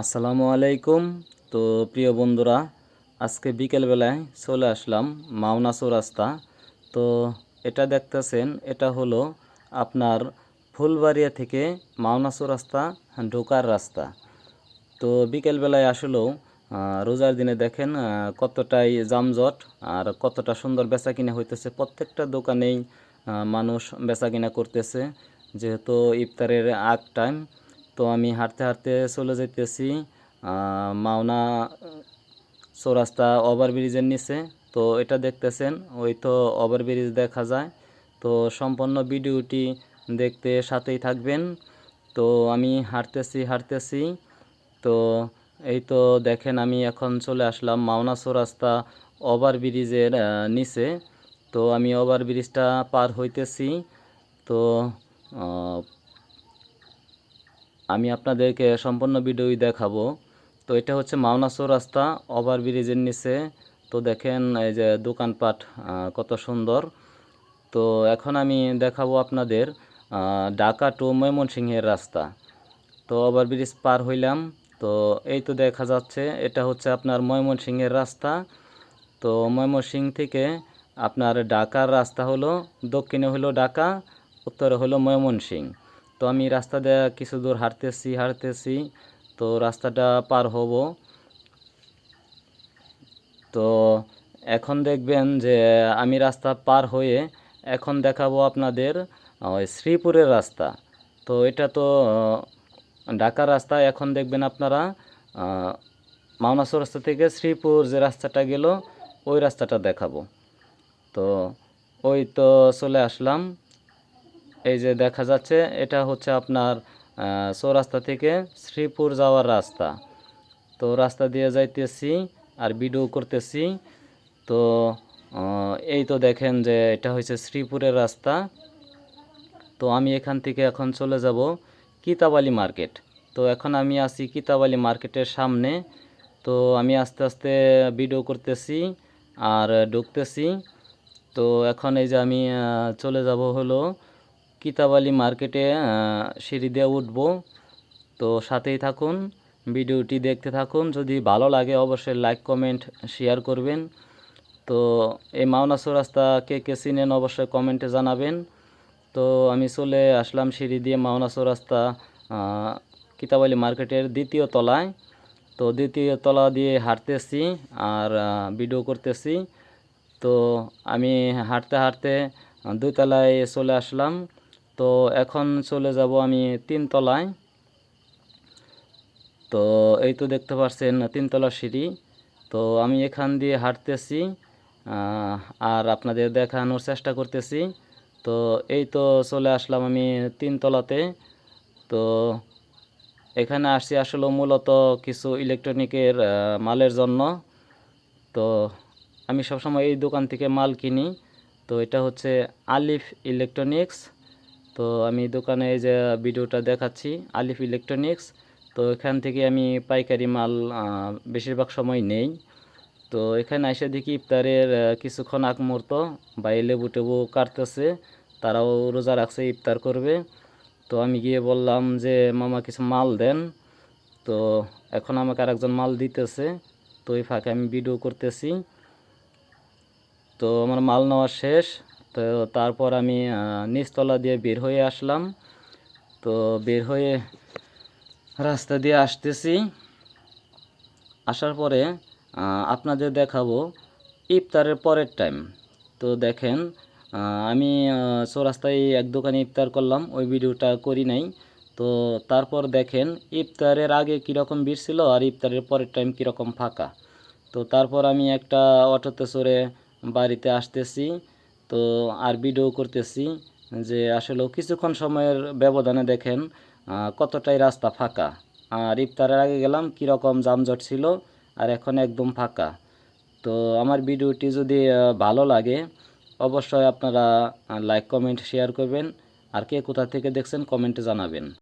আসসালামু আলাইকুম। তো প্রিয় বন্ধুরা, আজকে বিকেলবেলায় চলে আসলাম মাওনা চৌরাস্তা। তো এটা দেখতেছেন, এটা হলো আপনার ফুলবাড়িয়া থেকে মাওনা চৌরাস্তা ঢোকার রাস্তা। তো বিকেলবেলায় আসলেও রোজার দিনে দেখেন কতটাই যানজট আর কতটা সুন্দর বেচা কিনা হইতেছে। প্রত্যেকটা দোকানেই মানুষ বেচা কিনা করতেছে। যেহেতু ইফতারের আগ টাইম তো আমি হাঁটতে হাঁটতে চলে যাইতেছি আহ, মাওনা চৌরাস্তা ওভারব্রিজের নিচে। তো এটা দেখতেছেন ওই তো ওভারব্রিজ দেখা যায়। তো সম্পূর্ণ ভিডিওটি দেখতে সাথেই থাকবেন। তো আমি হাঁটতেছি হাঁটতেছি। তো এই তো দেখেন আমি এখন চলে আসলাম মাওনা চৌরাস্তা ওভারব্রিজের নিচে। তো আমি ওভারব্রিজটা পার হইতেছি। তো আমি আপনাদেরকে সম্পূর্ণ ভিডিওই দেখাবো। তো এটা হচ্ছে মাওনা চৌরাস্তা, ওভারব্রিজের নিচে। তো দেখেন এই যে দোকানপাট কত সুন্দর। তো এখন আমি দেখাবো আপনাদের ঢাকা টু ময়মনসিংহের রাস্তা। তো ওভারব্রিজ পার হইলাম। তো এই তো দেখা যাচ্ছে, এটা হচ্ছে আপনার ময়মনসিংহের রাস্তা। তো ময়মনসিংহ থেকে আপনার ঢাকার রাস্তা হলো, দক্ষিণে হলো ঢাকা, উত্তরে হলো ময়মনসিংহ। তো আমি রাস্তা দিয়ে কিছু দূর হাঁটতেছি হাঁটতেছি তো রাস্তাটা পার হব। তো এখন দেখবেন যে আমি রাস্তা পার হয়ে এখন দেখাবো আপনাদের ওই শ্রীপুরের রাস্তা। তো এটা তো ঢাকার রাস্তা এখন দেখবেন আপনারা আহ, রাস্তা থেকে শ্রীপুর যে রাস্তাটা গেল ওই রাস্তাটা দেখাবো। তো ওই তো চলে আসলাম। এই যে দেখা যাচ্ছে, এটা হচ্ছে আপনার চৌরাস্তা থেকে শ্রীপুর যাওয়ার রাস্তা। তো রাস্তা দিয়ে যাইতেছি আর ভিডিও করতেছি। তো এই তো দেখেন যে এটা হচ্ছে শ্রীপুরের রাস্তা। তো আমি এখান থেকে এখন চলে যাব কিতাবালি মার্কেট। তো এখন আমি আছি কিতাবালি মার্কেটের সামনে। তো আমি আস্তে আস্তে ভিডিও করতেছি আর ঢুকতেছি। তো এখন এই যে আমি চলে যাব হলো কিতাবালি মার্কেটে সিঁড়ি দিয়ে উঠব। তো সাথেই থাকুন ভিডিওটি দেখতে থাকুন। যদি ভালো লাগে অবশ্যই লাইক কমেন্ট শেয়ার করবেন। তো এই মাওনা চৌরাস্তা কে কে চিনেন অবশ্যই কমেন্টে জানাবেন। তো আমি চলে আসলাম সিঁড়ি দিয়ে মাওনা চৌরাস্তা আহ, কিতাবালি মার্কেটের দ্বিতীয় তলায়। তো দ্বিতীয় তলা দিয়ে হাঁটতেছি আর ভিডিও করতেছি। তো আমি হাঁটতে হাঁটতে দুই তলায় চলে আসলাম। তো এখন চলে যাব আমি তিন তলায় তো এই তো দেখতে পাচ্ছেন তিনতলা সিঁড়ি। তো আমি এখান দিয়ে হাঁটতেছি আর আপনাদের দেখানোর চেষ্টা করতেছি। তো এই তো চলে আসলাম আমি তিনতলাতে। তো এখানে আসছি আসলে মূলত কিছু ইলেকট্রনিকের মালের জন্য। তো আমি সবসময় এই দোকান থেকে মাল কিনি। তো এটা হচ্ছে আলিফ ইলেকট্রনিক্স। তো আমি দোকানে এই যে ভিডিওটা দেখাচ্ছি, আলিফ ইলেকট্রনিক্স। তো এখান থেকে আমি পাইকারি মাল বেশিরভাগ সময় নেই। তো এখানে এসে দেখি ইফতারের কিছুক্ষণ আগ মুহূর্ত ভাই লেবু টেবু কাটতেছে, তারাও রোজা রাখছে, ইফতার করবে। তো আমি গিয়ে বললাম যে, মামা, কিছু মাল দেন। তো এখন আমাকে আরেকজন মাল দিতেছে। তো এই ফাঁকে আমি ভিডিও করতেছি। তো আমার মাল নেওয়া শেষ। তো তারপর আমি নিচতলা দিয়ে বের হয়ে আসলাম। তো বের হয়ে রাস্তা দিয়ে আসতেছি। আসার পরে আপনাদের দেখাবো ইফতারের পরের টাইম তো দেখেন আমি চৌরাস্তায় এক দোকানে ইফতার করলাম, ওই ভিডিওটা করি নাই। তো তারপর দেখেন, ইফতারের আগে কীরকম ভিড় ছিল আর ইফতারের পরের টাইম কীরকম ফাঁকা। তো তারপর আমি একটা অটোতে চড়ে বাড়িতে আসতেছি। তো আর ভিডিও করতেছি যে আসলে কিছুক্ষণ সময়ের ব্যবধানে দেখেন কতটাই রাস্তা ফাঁকা। আর ইফতারের আগে গেলাম, কীরকম যানজট ছিল, আর এখন একদম ফাঁকা। তো আমার ভিডিওটি যদি ভালো লাগে, অবশ্যই আপনারা লাইক কমেন্ট শেয়ার করবেন। আর কে কোথা থেকে দেখছেন কমেন্টে জানাবেন।